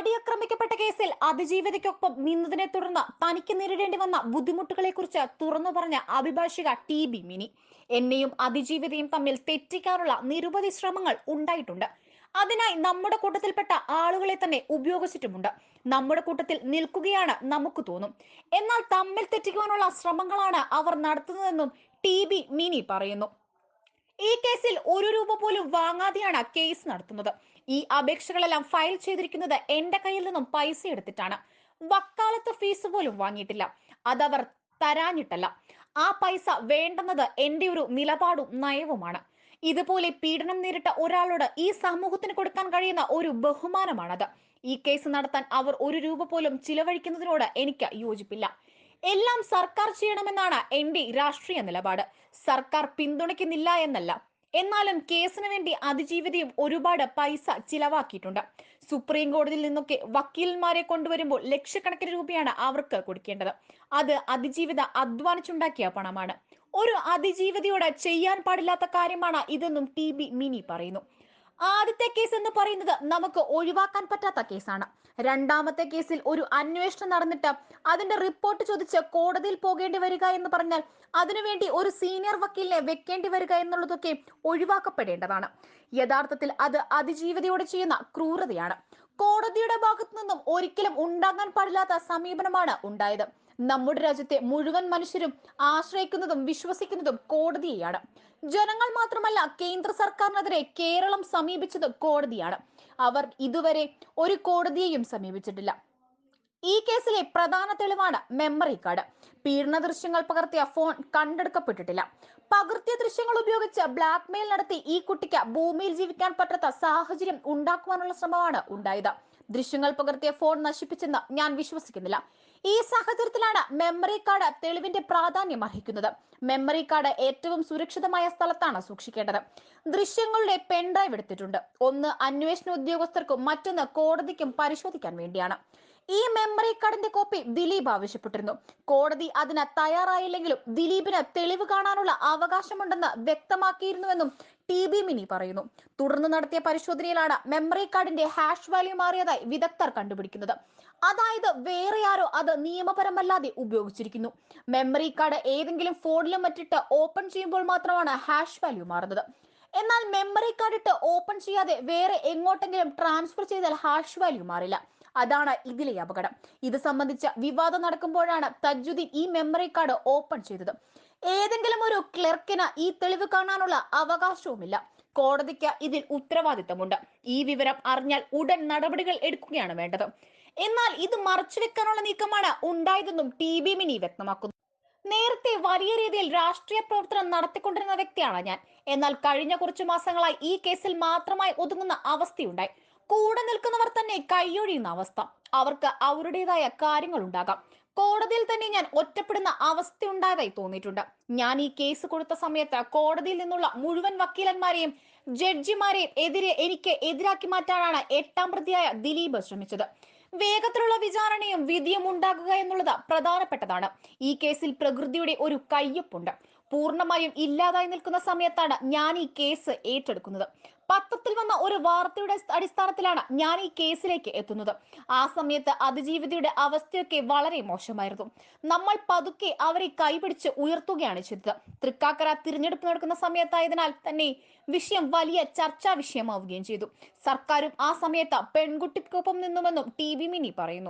നടിയാക്രമിക്കപ്പെട്ട കേസിൽ അതിജീവിതയ്ക്കൊപ്പം നിന്നതിനെ തുടർന്ന് തനിക്ക് നേരിടേണ്ടി വന്ന ബുദ്ധിമുട്ടുകളെ കുറിച്ച് തുറന്നു പറഞ്ഞ അഭിഭാഷിക ടി ബി മിനി. എന്നെയും അതിജീവിതയും തമ്മിൽ തെറ്റിക്കാനുള്ള നിരവധി ശ്രമങ്ങൾ ഉണ്ടായിട്ടുണ്ട്. അതിനായി നമ്മുടെ കൂട്ടത്തിൽപ്പെട്ട ആളുകളെ തന്നെ ഉപയോഗിച്ചിട്ടുമുണ്ട്. നമ്മുടെ കൂട്ടത്തിൽ നിൽക്കുകയാണ് നമുക്ക് തോന്നും. എന്നാൽ തമ്മിൽ തെറ്റിക്കുവാനുള്ള ശ്രമങ്ങളാണ് അവർ നടത്തുന്നതെന്നും ടി ബി മിനി പറയുന്നു. ഈ കേസിൽ ഒരു രൂപ പോലും വാങ്ങാതെയാണ് കേസ് നടത്തുന്നത്. ഈ അപേക്ഷകളെല്ലാം ഫയൽ ചെയ്തിരിക്കുന്നത് എന്റെ കയ്യിൽ നിന്നും പൈസ എടുത്തിട്ടാണ്. വക്കാലത്ത് ഫീസ് പോലും വാങ്ങിയിട്ടില്ല. അതവർ തരാഞ്ഞിട്ടല്ല. ആ പൈസ വേണ്ടെന്നത് എന്റെ ഒരു നിലപാടും നയവുമാണ്. ഇതുപോലെ പീഡനം നേരിട്ട ഒരാളോട് ഈ സമൂഹത്തിന് കൊടുക്കാൻ കഴിയുന്ന ഒരു ബഹുമാനമാണത്. ഈ കേസ് നടത്താൻ അവർ ഒരു രൂപ പോലും ചിലവഴിക്കുന്നതിനോട് എനിക്ക് യോജിപ്പില്ല. എല്ലാം സർക്കാർ ചെയ്യണമെന്നാണ് എന്റെ രാഷ്ട്രീയ നിലപാട്. സർക്കാർ പിന്തുണയ്ക്കുന്നില്ല എന്നല്ല. എന്നാലും കേസിന് വേണ്ടി അതിജീവിതയും ഒരുപാട് പൈസ ചിലവാക്കിയിട്ടുണ്ട്. സുപ്രീം കോടതിയിൽ നിന്നൊക്കെ വക്കീലന്മാരെ കൊണ്ടുവരുമ്പോൾ ലക്ഷക്കണക്കിന് രൂപയാണ് അവർക്ക് കൊടുക്കേണ്ടത്. അത് അതിജീവിത അധ്വാനിച്ചുണ്ടാക്കിയ പണമാണ്. ഒരു അതിജീവിതയോട് ചെയ്യാൻ പാടില്ലാത്ത കാര്യമാണ് ഇതെന്നും ടി ബി മിനി പറയുന്നു. ആദ്യത്തെ കേസ് എന്ന് പറയുന്നത് നമുക്ക് ഒഴിവാക്കാൻ പറ്റാത്ത കേസാണ് രണ്ടാമത്തെ കേസിൽ ഒരു അന്വേഷണം നടന്നിട്ട് അതിന്റെ റിപ്പോർട്ട് ചോദിച്ച് കോടതിയിൽ പോകേണ്ടി വരിക എന്ന് പറഞ്ഞാൽ അതിനുവേണ്ടി ഒരു സീനിയർ വക്കീലിനെ വെക്കേണ്ടി വരിക എന്നുള്ളതൊക്കെ ഒഴിവാക്കപ്പെടേണ്ടതാണ്. യഥാർത്ഥത്തിൽ അത് അതിജീവിതയോടെ ചെയ്യുന്ന ക്രൂരതയാണ്. കോടതിയുടെ ഭാഗത്തു നിന്നും ഒരിക്കലും ഉണ്ടാകാൻ പാടില്ലാത്ത സമീപനമാണ് ഉണ്ടായത്. നമ്മുടെ രാജ്യത്തെ മുഴുവൻ മനുഷ്യരും ആശ്രയിക്കുന്നതും വിശ്വസിക്കുന്നതും കോടതിയെയാണ്. ജനങ്ങൾ മാത്രമല്ല കേന്ദ്ര സർക്കാരിനെതിരെ കേരളം സമീപിച്ചത് കോടതിയാണ്. അവർ ഇതുവരെ ഒരു കോടതിയെയും സമീപിച്ചിട്ടില്ല. ഈ കേസിലെ പ്രധാന തെളിവാണ് മെമ്മറി കാർഡ്. പീഡന ദൃശ്യങ്ങൾ പകർത്തിയ ഫോൺ കണ്ടെടുക്കപ്പെട്ടിട്ടില്ല. പകർത്തിയ ദൃശ്യങ്ങൾ ഉപയോഗിച്ച് ബ്ലാക്ക് മെയിൽ നടത്തി ഈ കുട്ടിക്ക് ഭൂമിയിൽ ജീവിക്കാൻ പറ്റാത്ത സാഹചര്യം ഉണ്ടാക്കുവാനുള്ള ശ്രമമാണ് ഉണ്ടായത്. ദൃശ്യങ്ങൾ പകർത്തിയ ഫോൺ നശിപ്പിച്ചെന്ന് ഞാൻ വിശ്വസിക്കുന്നില്ല. ഈ സാഹചര്യത്തിലാണ് മെമ്മറി കാർഡ് തെളിവിന്റെ പ്രാധാന്യം അർഹിക്കുന്നത്. മെമ്മറി കാർഡ് ഏറ്റവും സുരക്ഷിതമായ സ്ഥലത്താണ് സൂക്ഷിക്കേണ്ടത്. ദൃശ്യങ്ങളുടെ പെൻഡ്രൈവ് എടുത്തിട്ടുണ്ട്. ഒന്ന് അന്വേഷണ ഉദ്യോഗസ്ഥർക്കും മറ്റൊന്ന് കോടതിക്കും പരിശോധിക്കാൻ വേണ്ടിയാണ്. ഈ മെമ്മറി കാർഡിന്റെ കോപ്പി ദിലീപ് ആവശ്യപ്പെട്ടിരുന്നു. കോടതി അതിന് തയ്യാറായില്ലെങ്കിലും ദിലീപിന് തെളിവ് കാണാനുള്ള അവകാശമുണ്ടെന്ന് വ്യക്തമാക്കിയിരുന്നുവെന്നും ടി ബി മിനി പറയുന്നു. തുടർന്ന് നടത്തിയ പരിശോധനയിലാണ് മെമ്മറി കാർഡിന്റെ ഹാഷ് വാല്യൂ മാറിയതായി വിദഗ്ധർ കണ്ടുപിടിക്കുന്നത്. അതായത് വേറെ ആരോ അത് നിയമപരമല്ലാതെ ഉപയോഗിച്ചിരിക്കുന്നു. മെമ്മറി കാർഡ് ഏതെങ്കിലും ഫോണിലും മറ്റിട്ട് ഓപ്പൺ ചെയ്യുമ്പോൾ മാത്രമാണ് ഹാഷ് വാല്യൂ മാറുന്നത്. എന്നാൽ മെമ്മറി കാർഡ് ഇട്ട് ഓപ്പൺ ചെയ്യാതെ വേറെ എങ്ങോട്ടെങ്കിലും ട്രാൻസ്ഫർ ചെയ്താൽ ഹാഷ് വാല്യൂ മാറില്ല. അതാണ് ഇതിലെ അപകടം. ഇത് സംബന്ധിച്ച വിവാദം നടക്കുമ്പോഴാണ് തജ്ജുദ്ദീൻ ഈ മെമ്മറി കാർഡ് ഓപ്പൺ ചെയ്തത്. ഏതെങ്കിലും ഒരു ക്ലർക്കിന് ഈ തെളിവ് കാണാനുള്ള അവകാശവുമില്ല. കോടതിക്ക് ഇതിൽ ഉത്തരവാദിത്തമുണ്ട്. ഈ വിവരം അറിഞ്ഞാൽ ഉടൻ നടപടികൾ എടുക്കുകയാണ് വേണ്ടത്. എന്നാൽ ഇത് മറച്ചുവെക്കാനുള്ള നീക്കമാണ് ഉണ്ടായതെന്നും ടി ബി മിനി വ്യക്തമാക്കുന്നു. നേരത്തെ വലിയ രീതിയിൽ രാഷ്ട്രീയ പ്രവർത്തനം നടത്തിക്കൊണ്ടിരുന്ന വ്യക്തിയാണ് ഞാൻ. എന്നാൽ കഴിഞ്ഞ കുറച്ചു മാസങ്ങളായി ഈ കേസിൽ മാത്രമായി ഒതുങ്ങുന്ന അവസ്ഥയുണ്ടായി. കൂടെ നിൽക്കുന്നവർ തന്നെ കൈയൊഴിയുന്ന അവസ്ഥ. അവർക്ക് അവരുടേതായ കാര്യങ്ങൾ ഉണ്ടാകാം കോടതിയിൽ തന്നെ ഞാൻ ഒറ്റപ്പെടുന്ന അവസ്ഥ ഉണ്ടായതായി തോന്നിയിട്ടുണ്ട്. ഞാൻ ഈ കേസ് കൊടുത്ത സമയത്ത് കോടതിയിൽ നിന്നുള്ള മുഴുവൻ വക്കീലന്മാരെയും ജഡ്ജിമാരെയും എതിരെ എനിക്ക് എതിരാക്കി മാറ്റാനാണ് എട്ടാം പ്രതിയായ ദിലീപ് ശ്രമിച്ചത്. വേഗത്തിലുള്ള വിചാരണയും വിധിയും ഉണ്ടാകുക എന്നുള്ളത് പ്രധാനപ്പെട്ടതാണ്. ഈ കേസിൽ പ്രകൃതിയുടെ ഒരു കയ്യൊപ്പുണ്ട്. പൂർണമായും ഇല്ലാതായി നിൽക്കുന്ന സമയത്താണ് ഞാൻ ഈ കേസ് ഏറ്റെടുക്കുന്നത്. പത്രത്തിൽ വന്ന ഒരു വാർത്തയുടെ അടിസ്ഥാനത്തിലാണ് ഞാൻ ഈ കേസിലേക്ക് എത്തുന്നത്. ആ സമയത്ത് അതിജീവിതയുടെ അവസ്ഥയൊക്കെ വളരെ മോശമായിരുന്നു. നമ്മൾ പതുക്കെ അവരെ കൈപിടിച്ച് ഉയർത്തുകയാണ് ചെയ്തത്. തൃക്കാക്കര തിരഞ്ഞെടുപ്പ് നടക്കുന്ന സമയത്തായതിനാൽ തന്നെ വിഷയം വലിയ ചർച്ചാ വിഷയമാവുകയും ചെയ്തു. സർക്കാരും ആ സമയത്ത് പെൺകുട്ടിക്കൊപ്പം നിന്നുമെന്നും ടി വി മിനി പറയുന്നു.